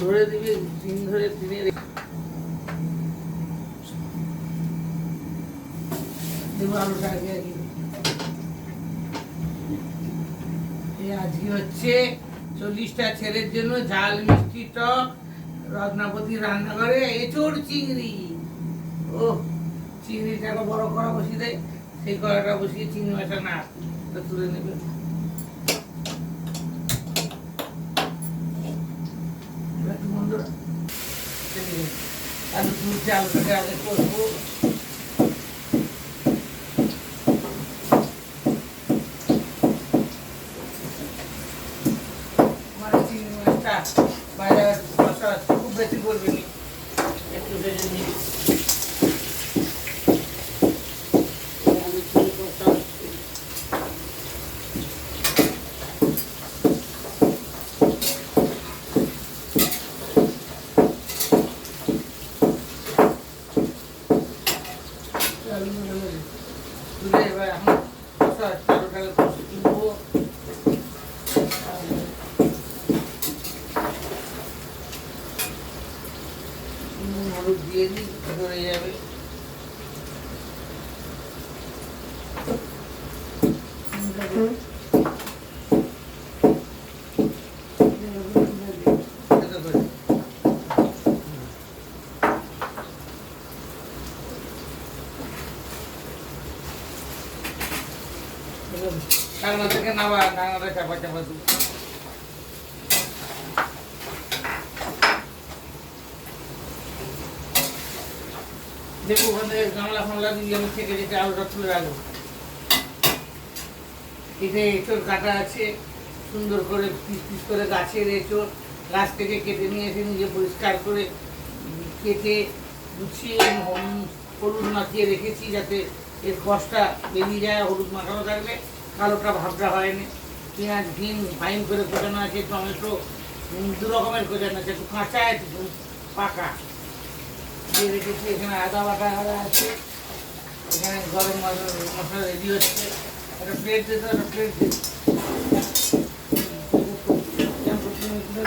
ধরে দিবি দিন ধরে দিনে আজকে হচ্ছে চল্লিশটা ছেলের জন্য ঝাল মিষ্টি টক রত্নাপতি রান্না করে এঁচড় চিংড়ি। ও চিংড়িটা একটা বড় কড়া বসিয়ে দেয়? সেই কড়াটা বসিয়ে চিংড়ি মাছটা না তুলে নেবে। আলু তুলছে আলুটাকে আগে করব চিংড়ি বাইরে খুব বেশি করবে নি। একটু ভেজে নিয়ে আমি চিংড়ি মাছটা তুলে এবার এখন মশলা চালুটাকে কষে তুলবো নুন হলুদ দিয়ে দিই ধরে যাবে থেকে নামা চাপা চাপা ওখানে গামলা ফামলা দিয়ে থেকে আলুটা কাটা আছে, সুন্দর করে পিস পিস করে গাছের এঁচড় গাছ থেকে কেটে নিয়ে এসে নিজে পরিষ্কার করে কেটে গুছিয়ে হলুদ মাখিয়ে রেখেছি যাতে এর কষটা বেরিয়ে যায়, হলুদ মাখানো থাকলে কালোটা ভাবটা হয়নি। পেঁয়াজ ভিম ফাইন করে গোজানো আছে টমেটো দু রকমের গোজানো আছে, একটু কাঁচা আছে পাকা। দিয়ে রেখেছি, এখানে আদা বাটা আছে, এখানে গরম মশলা রেডি হচ্ছে। একটা প্লেট দিতে একটা প্লেট দিতে